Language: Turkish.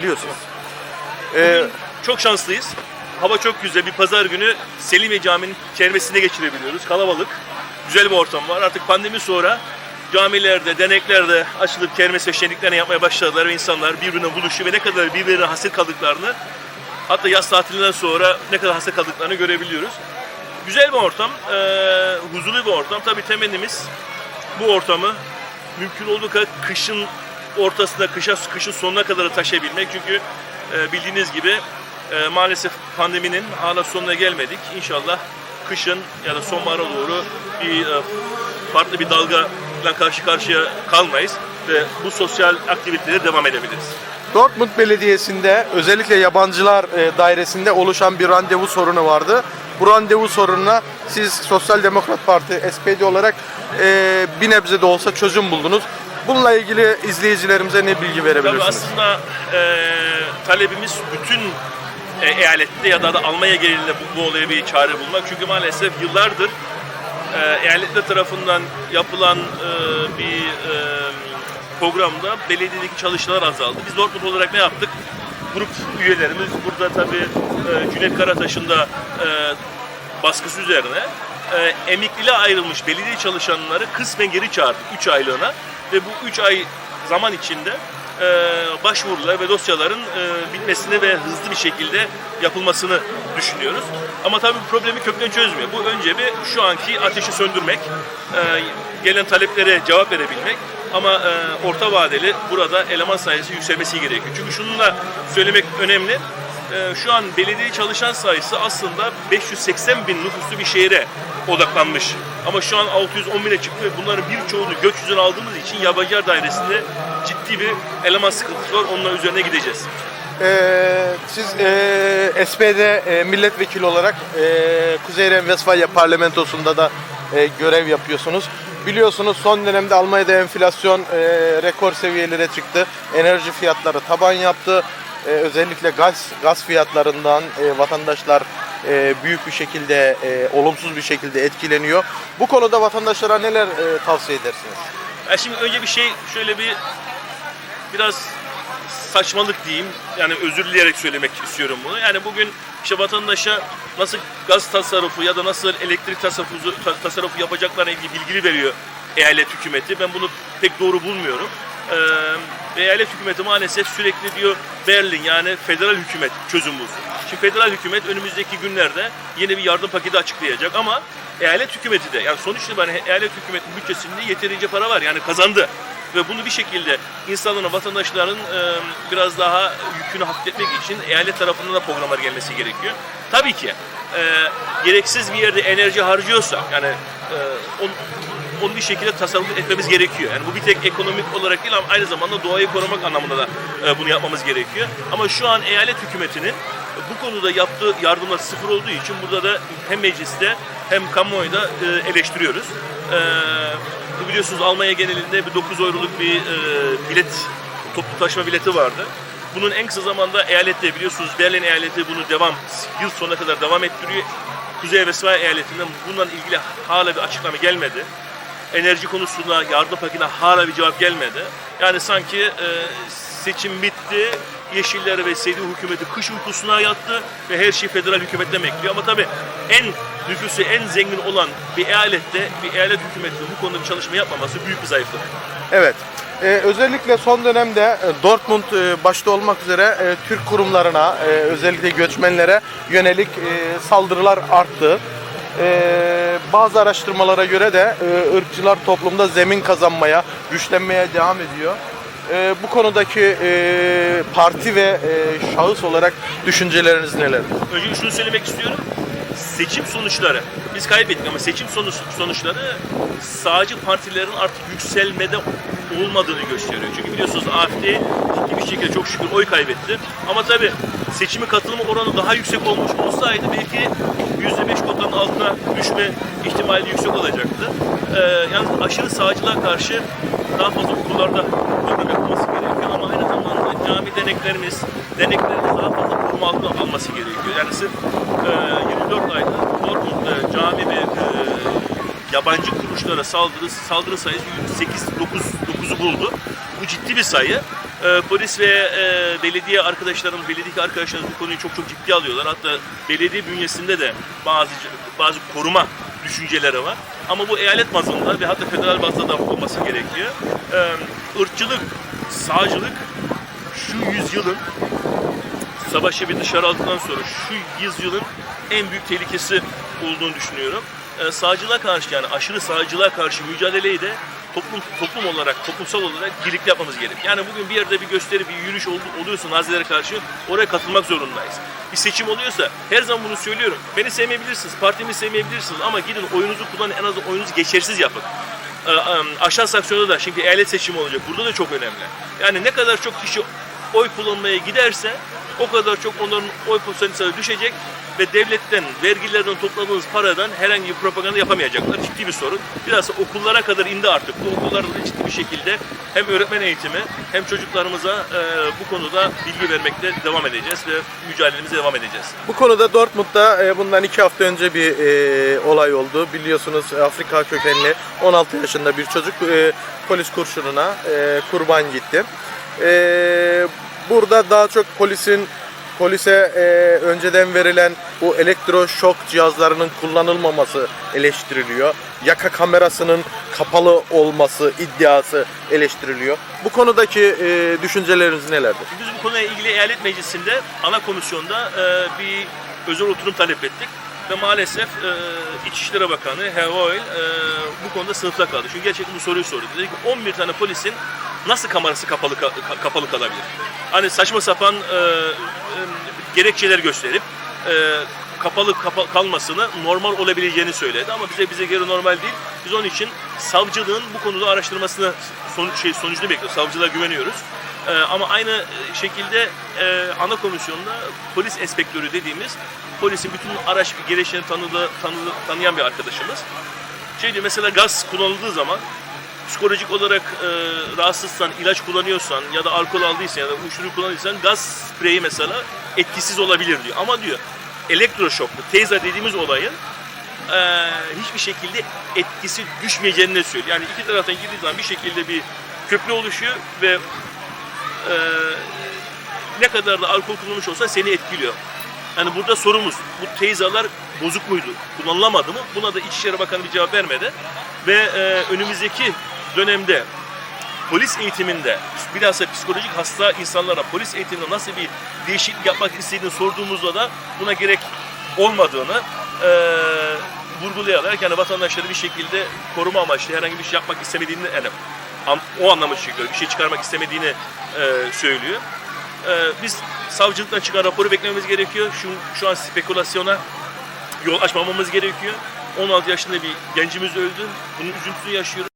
Biliyorsunuz. Ee, Çok şanslıyız. Hava çok güzel. Bir pazar günü Selimiye Camii'nin çermesinde geçirebiliyoruz. Kalabalık. Güzel bir ortam var. Artık pandemi sonra camilerde, deneklerde açılıp kermes ve şenliklerini yapmaya başladılar ve insanlar birbirine buluşuyor ve ne kadar birbirine hasret kaldıklarını hatta yaz tatilinden sonra ne kadar hasret kaldıklarını görebiliyoruz. Güzel bir ortam, eee, huzurlu bir ortam. Tabii temennimiz bu ortamı mümkün olduğu kadar kışın ortasında, kışa, kışın sonuna kadar taşıyabilmek. Çünkü e, bildiğiniz gibi e, maalesef pandeminin hala sonuna gelmedik. İnşallah kışın ya da sonbahara doğru bir e, farklı bir dalgayla karşı karşıya kalmayız ve bu sosyal aktivitelere devam edebiliriz. Dortmund Belediyesi'nde özellikle yabancılar dairesinde oluşan bir randevu sorunu vardı. Bu randevu sorununa siz Sosyal Demokrat Parti SPD olarak e, bir nebze de olsa çözüm buldunuz. Bununla ilgili izleyicilerimize ne bilgi Tabii verebilirsiniz? aslında e, talebimiz bütün e, eyalette ya da, da Almanya genelinde bu, bu olaya bir çare bulmak. Çünkü maalesef yıllardır e, eyaletler tarafından yapılan e, bir e, programda belediyedeki çalışmalar azaldı. Biz Dortmund olarak ne yaptık? Grup üyelerimiz burada tabii e, Cüneyt Karataş'ın da e, baskısı üzerine e, emekliliğe ayrılmış belediye çalışanları kısmen geri çağırdık 3 aylığına ve bu 3 ay zaman içinde e, başvurular ve dosyaların e, bitmesini ve hızlı bir şekilde yapılmasını düşünüyoruz. Ama tabii bu problemi kökten çözmüyor. Bu önce bir şu anki ateşi söndürmek, e, gelen taleplere cevap verebilmek ama orta vadeli burada eleman sayısı yükselmesi gerekiyor. Çünkü şunu da söylemek önemli. Ee, şu an belediye çalışan sayısı aslında 580 bin nüfuslu bir şehre odaklanmış. Ama şu an 610 bine çıktı ve bunların birçoğunu göç yüzüne aldığımız için yabancılar dairesinde ciddi bir eleman sıkıntısı var. Onunla üzerine gideceğiz. Ee, siz e, SPD e, milletvekili olarak e, Kuzey Ren-Vesfalya parlamentosunda da e, görev yapıyorsunuz. Biliyorsunuz son dönemde Almanya'da enflasyon e, rekor seviyelere çıktı. Enerji fiyatları taban yaptı. E, özellikle gaz gaz fiyatlarından e, vatandaşlar e, büyük bir şekilde e, olumsuz bir şekilde etkileniyor. Bu konuda vatandaşlara neler e, tavsiye edersiniz? Ya şimdi önce bir şey şöyle bir biraz saçmalık diyeyim. Yani özür dileyerek söylemek istiyorum bunu. Yani bugün işte vatandaşa nasıl gaz tasarrufu ya da nasıl elektrik tasarrufu, ta- tasarrufu yapacaklarına ilgili bilgili veriyor eyalet hükümeti. Ben bunu pek doğru bulmuyorum. Ee, eyalet hükümeti maalesef sürekli diyor Berlin yani federal hükümet çözüm bulsun. Şimdi federal hükümet önümüzdeki günlerde yeni bir yardım paketi açıklayacak ama eyalet hükümeti de yani sonuç itibariyle eyalet hükümetinin bütçesinde yeterince para var yani kazandı ve bunu bir şekilde insanların, vatandaşların biraz daha yükünü hafifletmek için eyalet tarafından da programlar gelmesi gerekiyor. Tabii ki e, gereksiz bir yerde enerji harcıyorsa yani e, on, onu bir şekilde tasarruf etmemiz gerekiyor. Yani bu bir tek ekonomik olarak değil ama aynı zamanda doğayı korumak anlamında da e, bunu yapmamız gerekiyor. Ama şu an eyalet hükümetinin bu konuda yaptığı yardımlar sıfır olduğu için burada da hem mecliste hem kamuoyunda e, eleştiriyoruz. E, bu biliyorsunuz Almanya genelinde bir 9 euroluk bir bilet, toplu taşıma bileti vardı. Bunun en kısa zamanda eyalette biliyorsunuz Berlin eyaleti bunu devam, yıl sonuna kadar devam ettiriyor. Kuzey Vesfalya eyaletinden bununla ilgili hala bir açıklama gelmedi. Enerji konusunda yardım paketine hala bir cevap gelmedi. Yani sanki e, seçim bitti, Yeşiller ve CDU hükümeti kış uykusuna yattı ve her şey federal hükümetten bekliyor. Ama tabii en nüfusu en zengin olan bir eyalette bir eyalet hükümetinin bu konuda bir çalışma yapmaması büyük bir zayıflık. Evet. Ee, özellikle son dönemde e, Dortmund e, başta olmak üzere e, Türk kurumlarına, e, özellikle göçmenlere yönelik e, saldırılar arttı. E, bazı araştırmalara göre de e, ırkçılar toplumda zemin kazanmaya, güçlenmeye devam ediyor. E, bu konudaki e, parti ve e, şahıs olarak düşünceleriniz neler? Önce şunu söylemek istiyorum. Seçim sonuçları, biz kaybettik ama seçim sonuç, sonuçları sağcı partilerin artık yükselmede olmadığını gösteriyor. Çünkü biliyorsunuz AFD ciddi bir şekilde çok şükür oy kaybetti. Ama tabii seçime katılma oranı daha yüksek olmuş olsaydı belki %5 kotanın altına düşme ihtimali yüksek olacaktı. Ee, yalnız aşırı sağcılığa karşı daha fazla okullarda program yapılması gerekiyor ama aynı zamanda cami deneklerimiz, deneklerimiz daha fazla koruma altına alması gerekiyor. Yani sırf e, 24 ayda Dortmund'da cami ve e, yabancı kuruluşlara saldırı, saldırı sayısı 8 9 9'u buldu. Bu ciddi bir sayı. E, polis ve e, belediye arkadaşlarım, belediye arkadaşlarımız bu konuyu çok çok ciddi alıyorlar. Hatta belediye bünyesinde de bazı bazı koruma düşünceleri var. Ama bu eyalet bazında ve hatta federal bazda da olması gerekiyor. E, ırkçılık, sağcılık şu yüzyılın savaşı bir dışarı aldıktan sonra şu yüzyılın en büyük tehlikesi olduğunu düşünüyorum. Ee, sağcılığa karşı yani aşırı sağcılığa karşı mücadeleyi de toplum toplum olarak, toplumsal olarak birlikte yapmamız gerek. Yani bugün bir yerde bir gösteri, bir yürüyüş oldu, oluyorsa Nazilere karşı oraya katılmak zorundayız. Bir seçim oluyorsa her zaman bunu söylüyorum. Beni sevmeyebilirsiniz, partimi sevmeyebilirsiniz ama gidin oyunuzu kullanın en azından oyunuzu geçersiz yapın. Em, aşağı saksiyonda da şimdi eyalet seçimi olacak. Burada da çok önemli. Yani ne kadar çok kişi oy kullanmaya giderse o kadar çok onların oy potansiyeli düşecek ve devletten, vergilerden topladığınız paradan herhangi bir propaganda yapamayacaklar. Ciddi bir sorun. Biraz da okullara kadar indi artık. Bu okullarda da ciddi bir şekilde hem öğretmen eğitimi hem çocuklarımıza e, bu konuda bilgi vermekte devam edeceğiz ve mücadelemize devam edeceğiz. Bu konuda Dortmund'da e, bundan iki hafta önce bir e, olay oldu. Biliyorsunuz Afrika kökenli 16 yaşında bir çocuk e, polis kurşununa e, kurban gitti. E, burada daha çok polisin polise e, önceden verilen bu elektroşok cihazlarının kullanılmaması eleştiriliyor. Yaka kamerasının kapalı olması iddiası eleştiriliyor. Bu konudaki e, düşünceleriniz nelerdir? Biz bu konuyla ilgili eyalet meclisinde ana komisyonda e, bir özel oturum talep ettik. Ve maalesef e, İçişleri Bakanı Heroil e, bu konuda sınıfta kaldı. Çünkü gerçekten bu soruyu sordu. Dedi ki 11 tane polisin nasıl kamerası kapalı ka- ka- kapalı kalabilir? Hani saçma sapan e, e, gerekçeler gösterip e, kapalı kapa- kalmasını normal olabileceğini söyledi ama bize bize göre normal değil. Biz onun için savcılığın bu konuda araştırmasını sonuç şey sonucunu bekliyoruz. Savcılığa güveniyoruz. Ee, ama aynı e, şekilde e, ana komisyonda polis inspektörü dediğimiz polisin bütün araç gereçlerini tanıdığı, tanıdığı, tanıyan bir arkadaşımız. Şey diyor mesela gaz kullanıldığı zaman psikolojik olarak e, rahatsızsan, ilaç kullanıyorsan ya da alkol aldıysan ya da uyuşturucu kullanıyorsan gaz spreyi mesela etkisiz olabilir diyor. Ama diyor elektroşok, bu taser dediğimiz olayın e, hiçbir şekilde etkisi düşmeyeceğini de söylüyor. Yani iki taraftan girdiği zaman bir şekilde bir köprü oluşuyor ve e, ne kadar da alkol kullanmış olsa seni etkiliyor. Yani burada sorumuz bu teyzalar bozuk muydu, kullanılamadı mı? Buna da İçişleri Bakanı bir cevap vermedi. Ve e, önümüzdeki dönemde polis eğitiminde bilhassa psikolojik hasta insanlara polis eğitiminde nasıl bir değişiklik yapmak istediğini sorduğumuzda da buna gerek olmadığını e, vurgulayarak yani vatandaşları bir şekilde koruma amaçlı herhangi bir şey yapmak istemediğini yani o anlamda çıkıyor. Bir şey çıkarmak istemediğini e, söylüyor. E, biz savcılıktan çıkan raporu beklememiz gerekiyor. Şu, şu an spekülasyona yol açmamamız gerekiyor. 16 yaşında bir gencimiz öldü. Bunun üzüntüsünü yaşıyoruz.